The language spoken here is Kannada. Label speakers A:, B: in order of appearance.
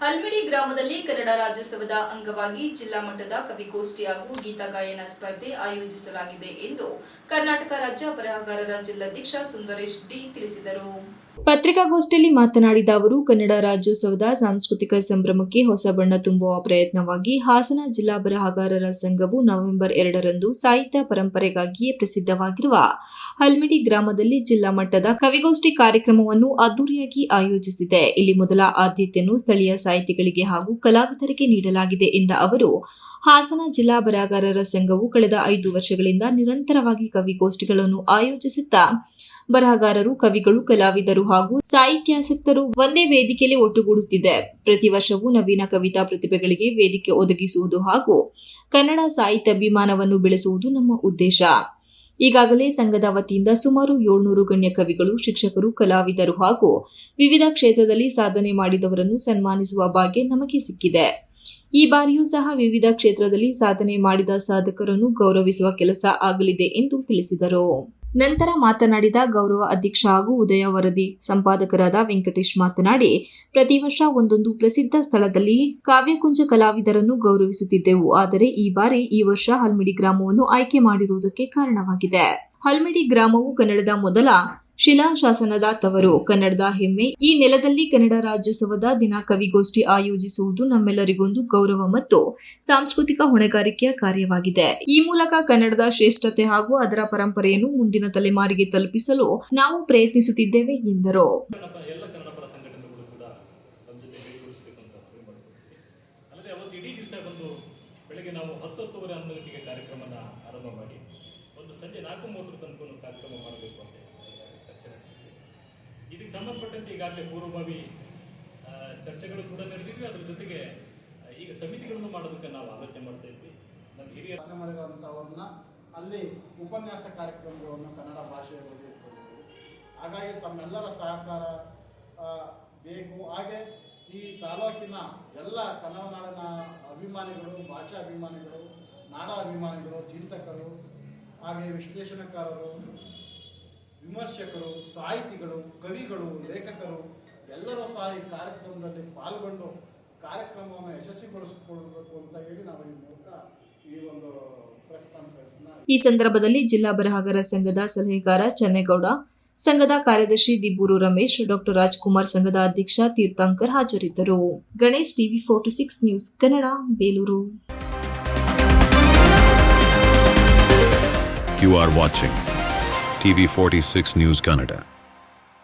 A: ಹಲ್ಮಿಡಿ ಗ್ರಾಮದಲ್ಲಿ ಕನ್ನಡ ರಾಜ್ಯೋತ್ಸವದ ಅಂಗವಾಗಿ ಜಿಲ್ಲಾ ಮಟ್ಟದ ಕವಿಗೋಷ್ಠಿ ಹಾಗೂ ಗೀತ ಗಾಯನ ಸ್ಪರ್ಧೆ ಆಯೋಜಿಸಲಾಗಿದೆ ಎಂದು ಕರ್ನಾಟಕ ರಾಜ್ಯ ಬರಹಗಾರರ ಜಿಲ್ಲಾಧ್ಯಕ್ಷ ಸುಂದರೇಶ್ ಡಿ ತಿಳಿಸಿದರು. ಪತ್ರಿಕಾಗೋಷ್ಠಿಯಲ್ಲಿ ಮಾತನಾಡಿದ ಅವರು, ಕನ್ನಡ ರಾಜ್ಯೋತ್ಸವದ ಸಾಂಸ್ಕೃತಿಕ ಸಂಭ್ರಮಕ್ಕೆ ಹೊಸ ಬಣ್ಣ ತುಂಬುವ ಪ್ರಯತ್ನವಾಗಿ ಹಾಸನ ಜಿಲ್ಲಾ ಬರಹಗಾರರ ಸಂಘವು ನವೆಂಬರ್ ಎರಡರಂದು ಸಾಹಿತ್ಯ ಪರಂಪರೆಗಾಗಿಯೇ ಪ್ರಸಿದ್ಧವಾಗಿರುವ ಹಲ್ಮಿಡಿ ಗ್ರಾಮದಲ್ಲಿ ಜಿಲ್ಲಾ ಮಟ್ಟದ ಕವಿಗೋಷ್ಠಿ ಕಾರ್ಯಕ್ರಮವನ್ನು ಅದ್ದೂರಿಯಾಗಿ ಆಯೋಜಿಸಿದೆ. ಇಲ್ಲಿ ಮೊದಲ ಆದ್ಯತೆಯನ್ನು ಸ್ಥಳೀಯ ಸಾಹಿತಿಗಳಿಗೆ ಹಾಗೂ ಕಲಾವಿದರಿಗೆ ನೀಡಲಾಗಿದೆ ಎಂದ ಅವರು, ಹಾಸನ ಜಿಲ್ಲಾ ಬರಹಗಾರರ ಸಂಘವು ಕಳೆದ ಐದು ವರ್ಷಗಳಿಂದ ನಿರಂತರವಾಗಿ ಕವಿಗೋಷ್ಠಿಗಳನ್ನು ಆಯೋಜಿಸುತ್ತಾ ಬರಹಗಾರರು, ಕವಿಗಳು, ಕಲಾವಿದರು ಹಾಗೂ ಸಾಹಿತ್ಯಾಸಕ್ತರು ಒಂದೇ ವೇದಿಕೆಯಲ್ಲಿ ಒಟ್ಟುಗೂಡುತ್ತಿದೆ. ಪ್ರತಿ ವರ್ಷವೂ ನವೀನ ಕವಿತಾ ಪ್ರತಿಭೆಗಳಿಗೆ ವೇದಿಕೆ ಒದಗಿಸುವುದು ಹಾಗೂ ಕನ್ನಡ ಸಾಹಿತ್ಯ ಅಭಿಮಾನವನ್ನು ಬೆಳೆಸುವುದು ನಮ್ಮ ಉದ್ದೇಶ. ಈಗಾಗಲೇ ಸಂಘದ ವತಿಯಿಂದ ಸುಮಾರು ಏಳ್ನೂರು ಗಣ್ಯ ಕವಿಗಳು, ಶಿಕ್ಷಕರು, ಕಲಾವಿದರು ಹಾಗೂ ವಿವಿಧ ಕ್ಷೇತ್ರದಲ್ಲಿ ಸಾಧನೆ ಮಾಡಿದವರನ್ನು ಸನ್ಮಾನಿಸುವ ಭಾಗ್ಯ ನಮಗೆ ಸಿಕ್ಕಿದೆ. ಈ ಬಾರಿಯೂ ಸಹ ವಿವಿಧ ಕ್ಷೇತ್ರದಲ್ಲಿ ಸಾಧನೆ ಮಾಡಿದ ಸಾಧಕರನ್ನು ಗೌರವಿಸುವ ಕೆಲಸ ಆಗಲಿದೆ ಎಂದು ತಿಳಿಸಿದರು. ನಂತರ ಮಾತನಾಡಿದ ಗೌರವ ಅಧ್ಯಕ್ಷ ಹಾಗೂ ಉದಯ ವರದಿ ಸಂಪಾದಕರಾದ ವೆಂಕಟೇಶ್ ಮಾತನಾಡಿ, ಪ್ರತಿ ವರ್ಷ ಒಂದೊಂದು ಪ್ರಸಿದ್ಧ ಸ್ಥಳದಲ್ಲಿ ಕಾವ್ಯಕುಂಜ ಕಲಾವಿದರನ್ನು ಗೌರವಿಸುತ್ತಿದ್ದೆವು. ಆದರೆ ಈ ಬಾರಿ ಈ ವರ್ಷ ಹಲ್ಮಿಡಿ ಗ್ರಾಮವನ್ನು ಆಯ್ಕೆ ಮಾಡಿರುವುದಕ್ಕೆ ಕಾರಣವಾಗಿದೆ. ಹಲ್ಮಿಡಿ ಗ್ರಾಮವು ಕನ್ನಡದ ಮೊದಲ ಶಿಲಾಶಾಸನದ ತವರು ಕನ್ನಡದ ಹೆಮ್ಮೆ. ಈ ನೆಲದಲ್ಲಿ ಕನ್ನಡ ರಾಜ್ಯೋತ್ಸವದ ದಿನ ಕವಿಗೋಷ್ಠಿ ಆಯೋಜಿಸುವುದು ನಮ್ಮೆಲ್ಲರಿಗೊಂದು ಗೌರವ ಮತ್ತು ಸಾಂಸ್ಕೃತಿಕ ಹೊಣೆಗಾರಿಕೆಯ ಕಾರ್ಯವಾಗಿದೆ. ಈ ಮೂಲಕ ಕನ್ನಡದ ಶ್ರೇಷ್ಠತೆ ಹಾಗೂ ಅದರ ಪರಂಪರೆಯನ್ನು ಮುಂದಿನ ತಲೆಮಾರಿಗೆ ತಲುಪಿಸಲು ನಾವು ಪ್ರಯತ್ನಿಸುತ್ತಿದ್ದೇವೆ ಎಂದರು.
B: ಸಂಜೆ ನಾಲ್ಕು ಮೂವತ್ತರ ತನಕ ಕಾರ್ಯಕ್ರಮ ಮಾಡಬೇಕು ಅಂತ. ಇದಕ್ಕೆ ಸಂಬಂಧಪಟ್ಟಂತೆ ಈಗಾಗಲೇ ಪೂರ್ವಭಾವಿ ಚರ್ಚೆಗಳು ಕೂಡ ನಡೆದಿದ್ವಿ. ಅದ್ರ ಜೊತೆಗೆ ಈಗ ಸಮಿತಿಗಳನ್ನು ಮಾಡೋದಕ್ಕೆ ನಾವು ಆಲೋಚನೆ ಮಾಡ್ತಾ ಇದ್ವಿ. ನಮ್ಮ ಹಿರಿಯ
C: ಅಲ್ಲಿ ಉಪನ್ಯಾಸ ಕಾರ್ಯಕ್ರಮಗಳನ್ನು ಕನ್ನಡ ಭಾಷೆಯಲ್ಲಿ ಇಟ್ಕೊಂಡಿದ್ದೀವಿ ಹಾಗಾಗಿ ತಮ್ಮೆಲ್ಲರ ಸಹಕಾರ ಬೇಕು. ಹಾಗೆ ಈ ತಾಲೂಕಿನ ಎಲ್ಲ ಕನ್ನಡ ನಾಡಿನ ಅಭಿಮಾನಿಗಳು, ಭಾಷಾ ಅಭಿಮಾನಿಗಳು, ನಾಡ ಅಭಿಮಾನಿಗಳು, ಚಿಂತಕರು, ಹಾಗೆ ವಿಶ್ಲೇಷಣಕಾರರು ವಿಮರ್ಶಕರು ಸಾಹಿತಿಗಳು ಕವಿಗಳು ಲೇಖಕರು ಎಲ್ಲರೂ ಸಹ ಈ ಕಾರ್ಯಕ್ರಮದಲ್ಲಿ ಪಾಲ್ಗೊಂಡು ಕಾರ್ಯಕ್ರಮವನ್ನು ಯಶಸ್ವಿಗೊಳಿಸಿಕೊಳ್ಳಬೇಕು ಅಂತ ಹೇಳಿ ನಾವು ಈ ಮೂಲಕ ಈ ಒಂದು ಪ್ರೆಸ್ ಕಾನ್ಫರೆನ್ಸ್ನ
A: ಈ ಸಂದರ್ಭದಲ್ಲಿ ಜಿಲ್ಲಾ ಬರಹಗಾರ ಸಂಘದ ಸಲಹೆಗಾರ ಚನ್ನೇಗೌಡ ಸಂಘದ ಕಾರ್ಯದರ್ಶಿ ದಿಬ್ಬೂರು ರಮೇಶ್ ಡಾಕ್ಟರ್ ರಾಜ್ಕುಮಾರ್ ಸಂಘದ ಅಧ್ಯಕ್ಷ ತೀರ್ಥಂಕರ್ ಹಾಜರಿದ್ದರು. Ganesh TV forty six news Kannada Belur.
D: U R are TV 46 News Canada.